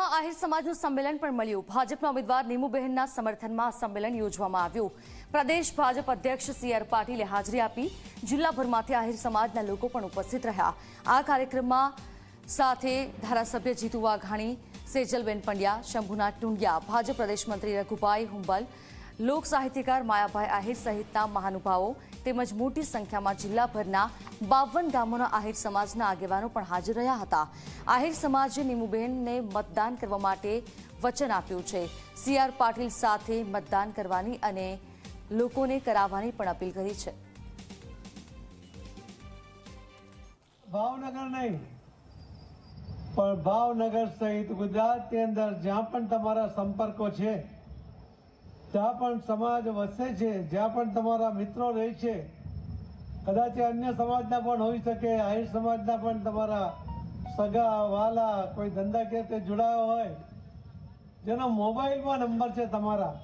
પાટણમાં આહિર સમાજનું સંમેલન પણ મળ્યું. ભાજપના ઉમેદવાર નીમુબહેનના સમર્થનમાં સંમેલન યોજવામાં આવ્યું. પ્રદેશ ભાજપ અધ્યક્ષ સી આર પાટીલે હાજરી આપી. જિલ્લાભરમાંથી આહિર સમાજના લોકો પણ ઉપસ્થિત રહ્યા. આ કાર્યક્રમમાં સાથે ધારાસભ્ય જીતુ વાઘાણી સેજલબેન પંડ્યા, શંભુનાથ ટુંડિયા, ભાજપ પ્રદેશ મંત્રી રઘુભાઈ હુંબલ લોક સાહિત્યકાર માયાભાઈ આહિર સહિતના મહાનુભાવો તેમજ મોટી સંખ્યામાં જિલ્લાભરના બાવન ગામોના આહિર સમાજના આગેવાનો પણ હાજર રહ્યા હતા. આહિર સમાજે નીમુબેનને મતદાન કરવા માટે વચન આપ્યું છે. સી આર પાટીલ સાથે મતદાન કરવાની અને લોકોને કરાવવાની પણ અપીલ કરી છે. ભાવનગર નહીં, પણ ભાવનગર સહિત ગુજરાતની અંદર જ્યાં પણ તમારા સંપર્કો છે જ્યાં પણ સમાજ વસે છે, જ્યાં પણ તમારા મિત્રો રહે છે, કદાચ અન્ય સમાજના પણ હોઈ શકે, આહિર સમાજના પણ તમારા સગા, વાલા, કોઈ ધંધા કે તે જોડાયો હોય, જેનો મોબાઈલમાં નંબર છે તમારા.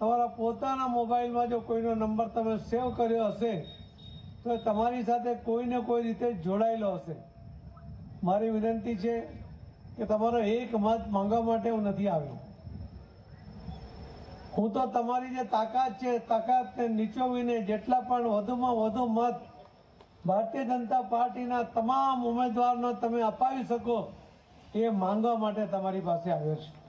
તમારા પોતાના મોબાઈલમાં જો કોઈનો નંબર તમે સેવ કર્યો હશે, તો એ તમારી સાથે કોઈને કોઈ રીતે જોડાયેલો હશે. મારી વિનંતી છે કે તમારો એક મત માંગવા માટે હું નથી આવ્યો. હું તો તમારી જે તાકાત છે, તાકાતને નીચોવીને જેટલા પણ વધુમાં વધુ મત ભારતીય જનતા પાર્ટીના તમામ ઉમેદવારનો તમે અપાવી શકો, એ માંગવા માટે તમારી પાસે આવ્યો છું.